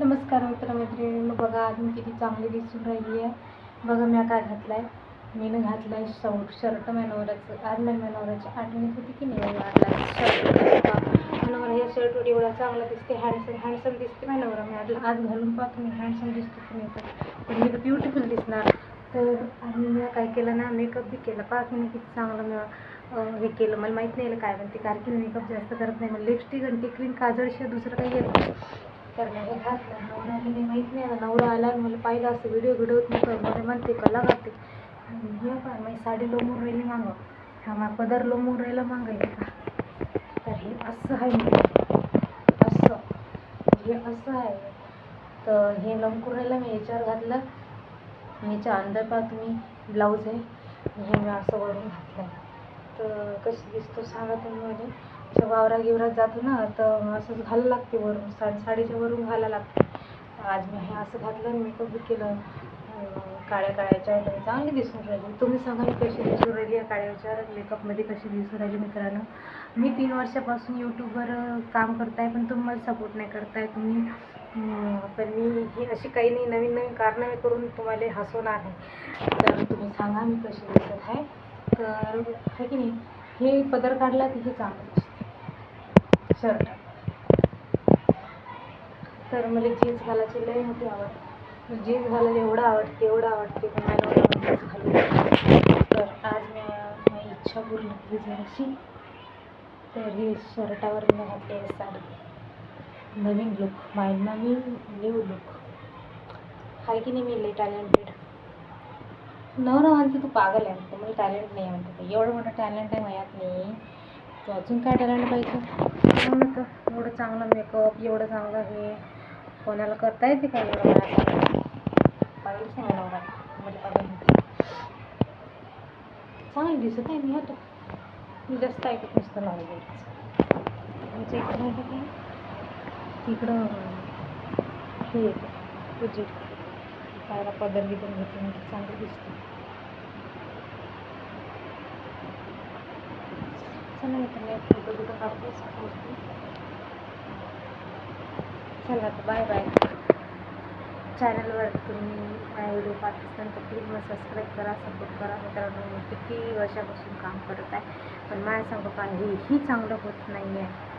नमस्कार मित्रमैत्रिणींनो बघा आज मी किती चांगली दिसून राहिली आहे. बघा मी काय घातलं आहे मीनं घातलं आहे शौ शर्ट नवऱ्याचं आज माझ्या नवऱ्याची आठवणीत होती की नाही घातला शर्ट नवरा या शर्ट एवढा चांगला दिसते हँडसम हँडसम दिसते माझ्या नवरा मी आज आज घालून पाहतो मी हँडसम दिसतो की नाही तर. पण मी तर ब्युटिफुल दिसणार. तर आणि मी काय केलं ना मेकअप बी केला. पाहत मी किती चांगलं मी हे केलं. मला माहीत नाही काय म्हणते कारण की मेकअप जास्त करत नाही. मला लिपस्टिक आणि टिकलीन काजळशिवाय दुसरं काही येत नाही. तर मग हे घातलं नवरा माहीत नाही आता नवरा आला आणि मला पाहिलं असं व्हिडिओ व्हिडिओ नव्हतं. मला म्हणते कला घालते. हे साडी लोमून राहिली मागं. हा मा पदर लोमून राहिला मागं का तर हे असं आहे म्हणजे असं. हे असं आहे. तर हे लमकून राहिलं मी याच्यावर घातलं. याच्या अंदर पहा तुम्ही ब्लाऊज आहे. हे मी असं वरून घातलं तर कशी दिसतो सांगा तुम्ही म्हणजे असं वावरा गिवरात जातो ना तर असंच घालायला लागते वरून सा साडीच्या वरून घालायला लागते. आज मी हे असं घातलं मेकअप बी केलं. काळ्या काळ्याच्या तर चांगली दिसून राहिली. तुम्ही सांगा मी कशी दिसून राहिली आहे काळ्याच्या मेकअपमध्ये कशी दिसून राहिली मित्रांनो? मी तीन वर्षापासून यूट्यूबवर काम करताय पण तुम्ही मला सपोर्ट नाही करताय. तुम्ही पण मी ही अशी काही नाही नवीन नवीन कारनामे करून तुम्हाला हसवणार आहे. तर तुम्ही सांगा मी कशी दिसत आहे. तर आहे की नाही? हे पदर काढला तिथे हे चांगलं. शर्ट तर मला जीन्स घालायची लय मोठी आवड. जीन्स घालायला एवढं आवडते एवढं आवडते पण मला एवढं जीन्स घालू तर आज मी माझी इच्छा पूर्ण केली जराशी. तर हे शर्टावर मी घातले साडी. नवीन लुक माय नवीन न्यू लुक आहे की नाही मी लई टॅलेंटेड नवरा म्हणते तू पागल आहे म्हणतो. मला टॅलेंट नाही आहे म्हणते. एवढं मोठं टॅलेंट आहे माझ्यात नाही. तू अजून काय टॅलेंट पाहिजे? म्हणून तर एवढं चांगलं मेकअप एवढं चांगलं हे कोणाला करता येते का एवढं पाहिजेच नाही. मला चांगली दिसत आहे मी होतो मी जास्त ऐकत नसतं नॉलेज आमच्या इकडं माहिती की तिकडं हे येतं पूजे पायला पदर बिदर घेते म्हणजे चांगलं दिसतं. चला मित्रांनो फोटो बिटो काढते पोचते चला आता बाय बाय चॅनलवर तुम्ही माझ्या व्हिडिओ पाहत असाल तर प्लीज मला सबस्क्राईब करा सपोर्ट करा मित्रांनो मी किती वर्षापासून काम करत आहे पण माझ्या काही ही चांगलं होत नाही आहे